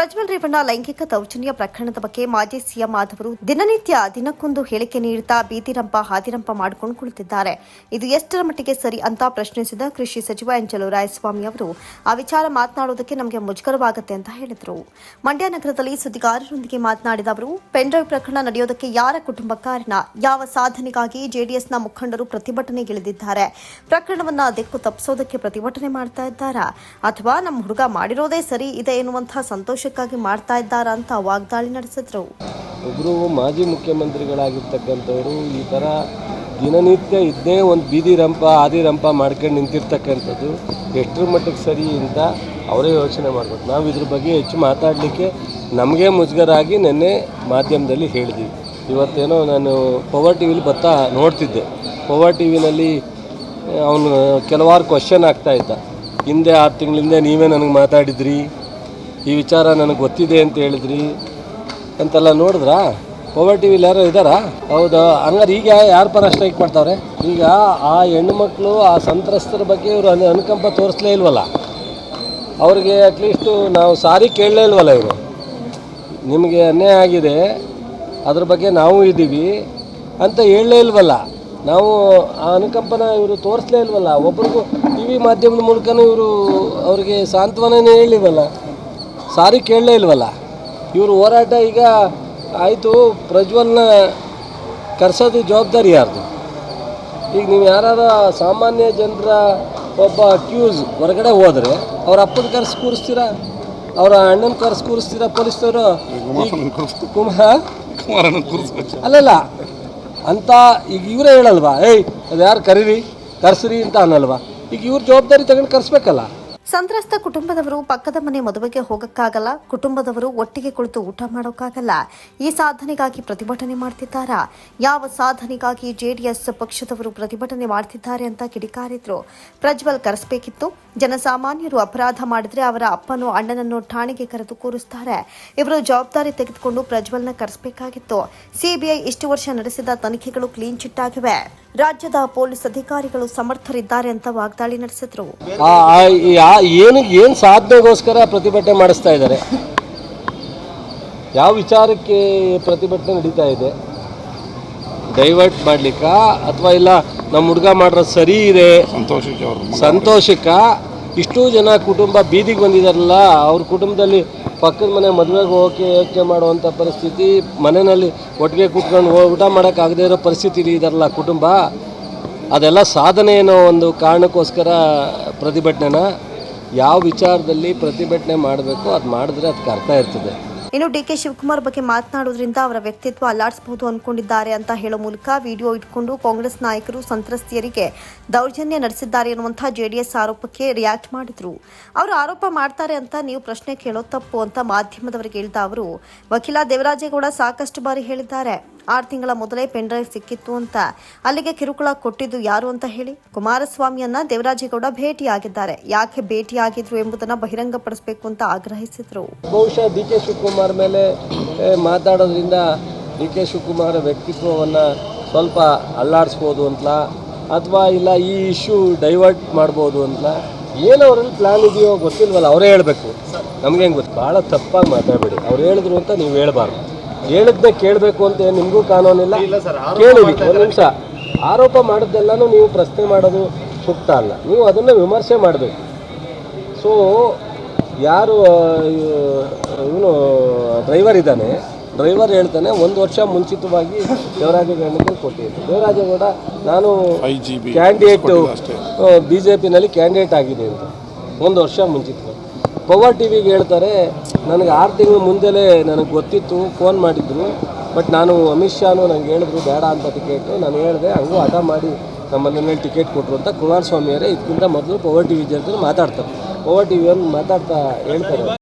ಪ್ರಜ್ವಲ್ ರೇವಣ್ಣ ಲೈಂಗಿಕ ದೌರ್ಜನ್ಯ ಪ್ರಕರಣದ ಬಗ್ಗೆ ಮಾಜಿ ಸಿಎಂ ಆದವರು ದಿನನಿತ್ಯ ದಿನಕ್ಕೊಂದು ಹೇಳಿಕೆ ನೀಡುತ್ತಾ ಬೀದಿರಂಪ ಹಾದಿರಂಪ ಮಾಡಿಕೊಂಡು ಕುಳಿತಿದ್ದಾರೆ. ಇದು ಎಷ್ಟರ ಮಟ್ಟಿಗೆ ಸರಿ ಅಂತ ಪ್ರಶ್ನಿಸಿದ ಕೃಷಿ ಸಚಿವ ಎಂಜಲು ರಾಯಸ್ವಾಮಿ ಅವರು. ಆ ವಿಚಾರ ಮಾತನಾಡುವುದಕ್ಕೆ ನಮಗೆ ಮುಜುಗರವಾಗುತ್ತೆ ಅಂತ ಹೇಳಿದರು. ಮಂಡ್ಯ ನಗರದಲ್ಲಿ ಸುದ್ದಿಗಾರರೊಂದಿಗೆ ಮಾತನಾಡಿದ ಅವರು, ಪೆಂಡ್ರೈವ್ ಪ್ರಕರಣ ನಡೆಯೋದಕ್ಕೆ ಯಾರ ಕುಟುಂಬ ಕಾರಣ? ಯಾವ ಸಾಧನೆಗಾಗಿ ಜೆಡಿಎಸ್ನ ಮುಖಂಡರು ಪ್ರತಿಭಟನೆಗಿಳಿದಿದ್ದಾರೆ? ಪ್ರಕರಣವನ್ನ ದಿಕ್ಕು ತಪ್ಪಿಸೋದಕ್ಕೆ ಪ್ರತಿಭಟನೆ ಮಾಡ್ತಾ ಇದ್ದಾರಾ? ಅಥವಾ ನಮ್ಮ ಹುಡುಗ ಮಾಡಿರೋದೇ ಸರಿ ಇದೆ ಎನ್ನುವಂತಹ ಸಂತೋಷಕ್ಕಾಗಿ ಮಾಡ್ತಾ ಇದ್ದಾರಾ ಅಂತ ವಾಗ್ದಾಳಿ ನಡೆಸಿದ್ರು. ಒಬ್ಬರು ಮಾಜಿ ಮುಖ್ಯಮಂತ್ರಿಗಳಾಗಿರ್ತಕ್ಕಂಥವ್ರು ಈ ಥರ ದಿನನಿತ್ಯ ಇದ್ದೇ ಒಂದು ಬೀದಿ ರಂಪ, ಆದಿ ರಂಪ ಮಾಡ್ಕೊಂಡು ನಿಂತಿರ್ತಕ್ಕಂಥದ್ದು ಎಷ್ಟರ ಮಟ್ಟಿಗೆ ಸರಿ ಅಂತ ಅವರೇ ಯೋಚನೆ ಮಾಡ್ಬೇಕು. ನಾವು ಇದ್ರ ಬಗ್ಗೆ ಹೆಚ್ಚು ಮಾತಾಡಲಿಕ್ಕೆ ನಮಗೆ ಮುಜುಗರಾಗಿ ನೆನ್ನೆ ಮಾಧ್ಯಮದಲ್ಲಿ ಹೇಳಿದ್ವಿ. ಇವತ್ತೇನೋ ನಾನು ಪವರ್ ಟಿ ವಿಲಿ ಬರ್ತಾ ನೋಡ್ತಿದ್ದೆ. ಪವರ್ ಟಿ ವಿನಲ್ಲಿ ಅವನು ಕೆಲವಾರು ಕ್ವಶನ್ ಆಗ್ತಾ ಇದ್ದ. ಹಿಂದೆ ಆರು ತಿಂಗಳಿಂದ ನೀವೇ ನನಗೆ ಮಾತಾಡಿದ್ರಿ. ಈ ವಿಚಾರ ನನಗೆ ಗೊತ್ತಿದೆ ಅಂತ ಹೇಳಿದ್ರಿ ಅಂತೆಲ್ಲ ನೋಡಿದ್ರಾ? ಪವರ್ ಟಿ ವಿಲಿ ಯಾರೋ ಇದ್ದಾರಾ? ಹೌದಾ? ಹಂಗಾರೆ ಈಗ ಯಾರು ಪರ ಸ್ಟ್ರೈಕ್ ಮಾಡ್ತಾವ್ರೆ? ಈಗ ಆ ಹೆಣ್ಣುಮಕ್ಳು ಆ ಸಂತ್ರಸ್ತರ ಬಗ್ಗೆ ಇವರು ಅನು, ಅನುಕಂಪ ತೋರಿಸ್ಲೇ ಇಲ್ವಲ್ಲ? ಅವ್ರಿಗೆ ಅಟ್ಲೀಸ್ಟು ನಾವು ಸಾರಿ ಕೇಳಲೇ ಇಲ್ವಲ್ಲ ಇವರು? ನಿಮಗೆ ಅನ್ಯಾಯ ಆಗಿದೆ, ಅದ್ರ ಬಗ್ಗೆ ನಾವು ಇದ್ದೀವಿ ಅಂತ ಹೇಳಲೇ ಇಲ್ವಲ್ಲ? ನಾವು ಆ ಅನುಕಂಪನ ಇವರು ತೋರಿಸ್ಲೇ ಇಲ್ವಲ್ಲ? ಒಬ್ರಿಗೂ ಟಿ ವಿ ಮಾಧ್ಯಮದ ಮೂಲಕನೂ ಇವರು ಅವ್ರಿಗೆ ಸಾಂತ್ವನನೇ ಹೇಳಿಲ್ವಲ್ಲ? ಸಾರಿ ಕೇಳಲೇ ಇಲ್ವಲ್ಲ? ಇವರು ಹೋರಾಟ ಈಗ ಆಯಿತು ಪ್ರಜ್ವಲ್ನ ಕರೆಸೋದು ಜವಾಬ್ದಾರಿ ಯಾರ್ದು? ಈಗ ನೀವು ಯಾರು ಸಾಮಾನ್ಯ ಜನರ ಒಬ್ಬ ಅಕ್ಯೂಸ್ ಹೊರಗಡೆ ಹೋದರೆ ಅವ್ರ ಅಪ್ಪನ ಕರೆಸಿ ಕೂರಿಸ್ತೀರಾ? ಅವರ ಅಣ್ಣನ ಕರೆಸಿ ಕೂರಿಸ್ತೀರಾ ಪೊಲೀಸ್ನವರು? ಕುಮಾರ್ ಅಲ್ಲಲ್ಲ ಅಂತ ಈಗ ಇವರೇ ಹೇಳಲ್ವಾ? ಏಯ್ ಅದು ಯಾರು ಕರೀರಿ ಕರೆಸ್ರಿ ಅಂತ ಅನ್ನಲ್ವಾ? ಈಗ ಇವ್ರ ಜವಾಬ್ದಾರಿ ತಗೊಂಡು ಕರ್ಸ್ಬೇಕಲ್ಲ. ಸಂತ್ರಸ್ತ ಕುಟುಂಬದವರು ಪಕ್ಕದ ಮನೆ ಮದುವೆಗೆ ಹೋಗಕ್ಕಾಗಲ್ಲ, ಕುಟುಂಬದವರು ಒಟ್ಟಿಗೆ ಕುಳಿತು ಊಟ ಮಾಡೋಕ್ಕಾಗಲ್ಲ. ಈ ಸಾಧನೆಗಾಗಿ ಪ್ರತಿಭಟನೆ ಮಾಡ್ತಿದ್ದಾರಾ? ಯಾವ ಸಾಧನೆಗಾಗಿ ಜೆಡಿಎಸ್ ಪಕ್ಷದವರು ಪ್ರತಿಭಟನೆ ಮಾಡ್ತಿದ್ದಾರೆ ಅಂತ ಕಿಡಿಕಾರಿದ್ರು. ಪ್ರಜ್ವಲ್ ಕರೆಸಬೇಕಿತ್ತು. ಜನಸಾಮಾನ್ಯರು ಅಪರಾಧ ಮಾಡಿದ್ರೆ ಅವರ ಅಪ್ಪನು ಅಣ್ಣನನ್ನು ಠಾಣೆಗೆ ಕರೆದು ಕೂರಿಸ್ತಾರೆ. ಇವರು ಜವಾಬ್ದಾರಿ ತೆಗೆದುಕೊಂಡು ಪ್ರಜ್ವಲ್ನ ಕರೆಸಬೇಕಾಗಿತ್ತು. ಸಿಬಿಐ ಇಷ್ಟು ವರ್ಷ ನಡೆಸಿದ ತನಿಖೆಗಳು ಕ್ಲೀನ್ ಚಿಟ್ ಆಗಿವೆ. ರಾಜ್ಯದ ಪೊಲೀಸ್ ಅಧಿಕಾರಿಗಳು ಸಮರ್ಥರಿದ್ದಾರೆ ಅಂತ ವಾಗ್ದಾಳಿ ನಡೆಸಿದ್ರು. ಏನು ಏನು ಸಾಧನೆಗೋಸ್ಕರ ಪ್ರತಿಭಟನೆ ಮಾಡಿಸ್ತಾ ಇದ್ದಾರೆ? ಯಾವ ವಿಚಾರಕ್ಕೆ ಪ್ರತಿಭಟನೆ ನಡೀತಾ ಇದೆ? ಡೈವರ್ಟ್ ಮಾಡ್ಲಿಕ್ಕ ಅಥವಾ ಇಲ್ಲ ನಮ್ಮ ಹುಡುಗ ಮಾಡ್ರ ಸರಿ ಇದೆ? ಸಂತೋಷಕ್ಕ ಇಷ್ಟು ಜನ ಕುಟುಂಬ ಬೀದಿಗೆ ಬಂದಿದಾರಲ್ಲ ಅವ್ರ ಕುಟುಂಬದಲ್ಲಿ ಪಕ್ಕದ ಮನೆ ಮದುವೆಗೆ ಹೋಗೋಕ್ಕೆ ಯೋಚನೆ ಮಾಡುವಂಥ ಪರಿಸ್ಥಿತಿ, ಮನೆಯಲ್ಲಿ ಒಟ್ಟಿಗೆ ಕೂತ್ಕೊಂಡು ಹೋಗಿ ಊಟ ಮಾಡೋಕ್ಕಾಗದೇ ಇರೋ ಪರಿಸ್ಥಿತಿ ಇದರಲ್ಲ ಕುಟುಂಬ. ಅದೆಲ್ಲ ಸಾಧನೆ ಏನೋ ಒಂದು ಕಾರಣಕ್ಕೋಸ್ಕರ ಪ್ರತಿಭಟನೆನ ಯಾವ ವಿಚಾರದಲ್ಲಿ ಪ್ರತಿಭಟನೆ ಮಾಡಬೇಕು ಅದು ಮಾಡಿದ್ರೆ ಅದಕ್ಕೆ ಅರ್ಥ ಇರ್ತದೆ. ಇನ್ನು ಡಿ ಕೆ ಶಿವಕುಮಾರ್ ಬಗ್ಗೆ ಮಾತನಾಡೋದ್ರಿಂದ ಅವರ ವ್ಯಕ್ತಿತ್ವ ಅಲ್ಲಾಡಿಸಬಹುದು ಅನ್ಕೊಂಡಿದ್ದಾರೆ ಅಂತ ಹೇಳೋ ಮೂಲಕ ವಿಡಿಯೋ ಇಟ್ಕೊಂಡು ಕಾಂಗ್ರೆಸ್ ನಾಯಕರು ಸಂತ್ರಸ್ತಿಯರಿಗೆ ದೌರ್ಜನ್ಯ ನಡೆಸಿದ್ದಾರೆ ಎನ್ನುವಂತಹ ಜೆಡಿಎಸ್ ಆರೋಪಕ್ಕೆ ರಿಯಾಕ್ಟ್ ಮಾಡಿದ್ರು. ಅವರು ಆರೋಪ ಮಾಡ್ತಾರೆ ಅಂತ ನೀವು ಪ್ರಶ್ನೆ ಕೇಳೋ ತಪ್ಪು ಅಂತ ಮಾಧ್ಯಮದವರಿಗೆ ಹೇಳಿದ ಅವರು. ವಕೀಲ ದೇವರಾಜೇಗೌಡ ಸಾಕಷ್ಟು ಬಾರಿ ಹೇಳಿದ್ದಾರೆ. ಆರು ತಿಂಗಳ ಮೊದಲೇ ಪೆನ್ಡ್ರೈವ್ ಸಿಕ್ಕಿತ್ತು ಅಂತ. ಅಲ್ಲಿಗೆ ಕಿರುಕುಳ ಕೊಟ್ಟಿದ್ದು ಯಾರು ಅಂತ ಹೇಳಿ? ಕುಮಾರಸ್ವಾಮಿಯನ್ನ ದೇವರಾಜೇಗೌಡ ಭೇಟಿಯಾಗಿದ್ದಾರೆ. ಯಾಕೆ ಭೇಟಿಯಾಗಿದ್ರು ಎಂಬುದನ್ನು ಬಹಿರಂಗಪಡಿಸಬೇಕು ಅಂತ ಆಗ್ರಹಿಸಿದ್ರು. ಬಹುಶಃ ಡಿ ಕೆ ಶಿವಕುಮಾರ್ ಮೇಲೆ ಮಾತಾಡೋದ್ರಿಂದ ಡಿ ಕೆ ಶಿವಕುಮಾರ್ ವ್ಯಕ್ತಿತ್ವವನ್ನು ಸ್ವಲ್ಪ ಅಲ್ಲಾಡಿಸ್ಬೋದು ಅಂತ, ಅಥವಾ ಇಲ್ಲ ಈ ಇಶ್ಯೂ ಡೈವರ್ಟ್ ಮಾಡ್ಬೋದು ಅಂತ. ಏನು ಅವರಲ್ಲಿ ಪ್ಲ್ಯಾನ್ ಇದೆಯೋ ಗೊತ್ತಿಲ್ವಲ್ಲ, ಅವರೇ ಹೇಳಬೇಕು. ನಮ್ಗೆ ಹೆಂಗೆ ಗೊತ್ತು? ಭಾಳ ತಪ್ಪಾಗಿ ಮಾತಾಡಬೇಡಿ. ಅವ್ರು ಹೇಳಿದ್ರು ಅಂತ ನೀವು ಹೇಳ್ಬಾರ್ದು. ಹೇಳಿದ್ನೇ ಕೇಳಬೇಕು ಅಂತ ಏನು ನಿಮಗೂ ಕಾನೂನಿಲ್ಲ? ಕೇಳಿ ಒಂದು ನಿಮಿಷ. ಆರೋಪ ಮಾಡಿದ್ದೆಲ್ಲನೂ ನೀವು ಪ್ರಶ್ನೆ ಮಾಡೋದು ಸೂಕ್ತ ಅಲ್ಲ. ನೀವು ಅದನ್ನು ವಿಮರ್ಶೆ ಮಾಡಬೇಕು. ಸೊ ಯಾರು ಇವನು ಡ್ರೈವರ್ ಇದ್ದಾನೆ. ಡ್ರೈವರ್ ಹೇಳ್ತಾನೆ ಒಂದು ವರ್ಷ ಮುಂಚಿತವಾಗಿ ದೇವರಾಜೇಗೌಡನಿಗೆ ಕೊಟ್ಟಿದ್ದೆ. ದೇವರಾಜೇಗೌಡ ನಾನು ಕ್ಯಾಂಡಿಡೇಟು ಬಿ ಜೆ ಪಿನಲ್ಲಿ ಕ್ಯಾಂಡಿಡೇಟ್ ಆಗಿದೆ ಅಂತ. ಒಂದು ವರ್ಷ ಮುಂಚಿತವಾಗಿ. ಪವರ್ ಟಿ ವಿಗೆ ಹೇಳ್ತಾರೆ, ನನಗೆ ಆರು ತಿಂಗಳು ಮುಂದೆಲೇ ನನಗೆ ಗೊತ್ತಿತ್ತು, ಫೋನ್ ಮಾಡಿದ್ರು, ಬಟ್ ನಾನು ಅಮಿತ್ ಶಾನು ನಂಗೆ ಹೇಳಿದ್ರು, ಬೇಡ ಅಂತ ಟಿಕೆಟು. ನಾನು ಹೇಳಿದೆ, ಹಂಗೂ ಹಠ ಮಾಡಿ ನಮ್ಮ ಮನೆಯಲ್ಲಿ ಟಿಕೆಟ್ ಕೊಟ್ಟರು ಅಂತ ಕುಮಾರಸ್ವಾಮಿಯವರೇ, ಇದಕ್ಕಿಂತ ಮೊದಲು ಪವರ್ ಟಿ ವಿ ಜೊತೆ ಮಾತಾಡ್ತಾರೆ. ಪವರ್ ಟಿ ವಿಯನ್ನು ಮಾತಾಡ್ತಾ ಹೇಳ್ತಾರೆ.